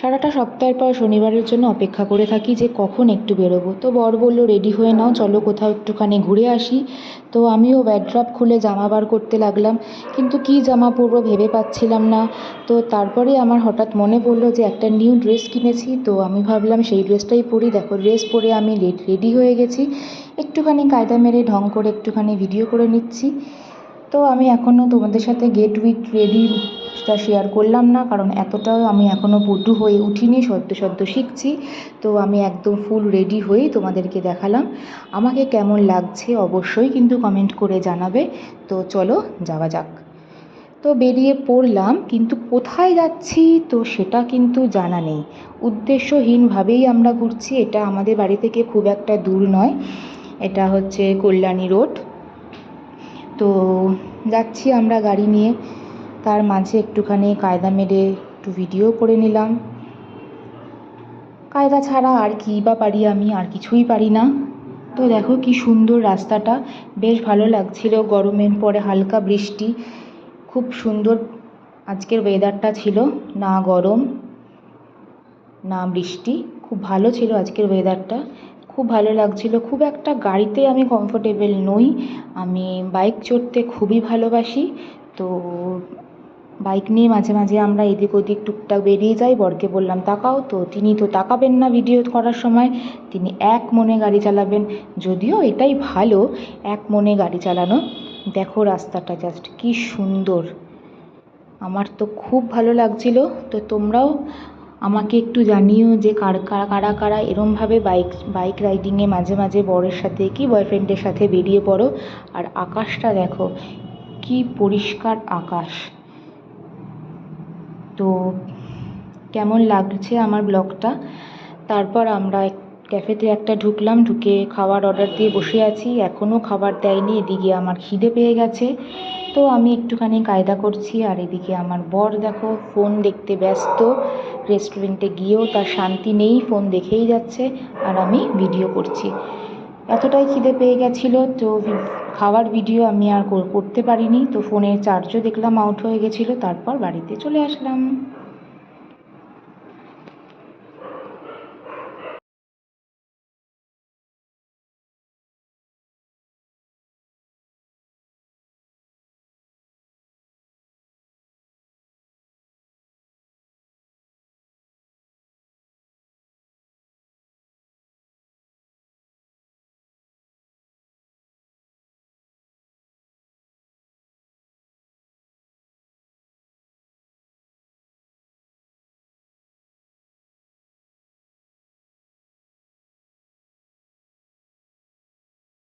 সারাটা সপ্তাহের পর শনিবারের জন্য অপেক্ষা করে থাকি যে কখন একটু বেরোবো। তো বর বলল, রেডি হয়ে নাও, চলো কোথাও একটুখানি ঘুরে আসি। তো আমিও ওয়ার্ড্রপ খুলে জামা বার করতে লাগলাম। কিন্তু কী জামা পরবো ভেবে পাচ্ছিলাম না। তো তারপরে আমার হঠাৎ মনে পড়ল যে একটা নিউ ড্রেস কিনেছি। তো আমি ভাবলাম, সেই ড্রেসটাই পরি। দেখো ড্রেস পরে আমি রেডি হয়ে গেছি। একটুখানি কায়দা মেরে ঢং করে একটুখানি ভিডিও করে নিচ্ছি। তো আমি এখনও তোমাদের সাথে গেট উইথ রেডিটা শেয়ার করলাম না, কারণ এতটাও আমি এখনও পটু হয়ে উঠিনি, সদ্য সদ্য শিখছি। তো আমি একদম ফুল রেডি হয়েই তোমাদেরকে দেখালাম। আমাকে কেমন লাগছে অবশ্যই কিন্তু কমেন্ট করে জানাবে। তো চলো যাওয়া যাক। তো বেরিয়ে পড়লাম, কিন্তু কোথায় যাচ্ছি তো সেটা কিন্তু জানা নেই। উদ্দেশ্যহীনভাবেই আমরা ঘুরছি, এটা আমাদের বাড়ি থেকে খুব একটা দূর নয়। এটা হচ্ছে কল্যাণী রোড। তো যাচ্ছি আমরা গাড়ি নিয়ে। তার মাঝে একটুখানি কায়দা মেরে একটু ভিডিও করে নিলাম। কায়দা ছাড়া আর কী বা পারি আমি, আর কিছুই পারি না। তো দেখো কি সুন্দর রাস্তাটা। বেশ ভালো লাগছিল গরমের পরে হালকা বৃষ্টি। খুব সুন্দর আজকের ওয়েদারটা ছিল, না গরম, না বৃষ্টি। খুব ভালো ছিল আজকের ওয়েদারটা খুব ভালো লাগছিল। খুব একটা গাড়িতে আমি কমফোর্টেবল নই। আমি বাইক চড়তে খুবই ভালোবাসি। তো বাইক নিয়ে মাঝে মাঝে আমরা এদিক ওদিক টুকটাক বেরিয়ে যাই, বরকে বললাম, তাকাও তো, তিনি তো তাকাবেন না ভিডিও করার সময়। তিনি এক মনে গাড়ি চালাবেন, যদিও এটাই ভালো, এক মনে গাড়ি চালানো। দেখো রাস্তাটা জাস্ট কি সুন্দর। আমার তো খুব ভালো লাগছিল। তো তোমরাও আমাকে একটু জানিও যে কার, কারা কারা কারা এরমভাবে বাইক বাইক রাইডিংয়ে মাঝে মাঝে বরের সাথে কি বয়ফ্রেন্ডের সাথে বেরিয়ে পড়ো। আর আকাশটা দেখো, কি পরিষ্কার আকাশ। তো কেমন লাগছে আমার ব্লগটা? তারপর আমরা ক্যাফেতে একটা ঢুকলাম, ঢুকে খাবার অর্ডার দিয়ে বসে আছি। এখনও খাবার দেয়নি, এদিকে আমার খিদে পেয়ে গেছে। তো আমি একটুখানি কায়দা করছি, আর এদিকে আমার বর দেখো, ফোন দেখতে ব্যস্ত। রেস্টুরেন্টে গিয়েও তার শান্তি নেই, ফোন দেখেই যাচ্ছে, আর আমি ভিডিও করছি। এতটাই খিদে পেয়ে গেছিল, তো খাওয়ার ভিডিও আমি আর করতে পারিনি। তো ফোনের চার্জও দেখলাম আউট হয়ে গেছিল, তারপর বাড়িতে চলে আসলাম।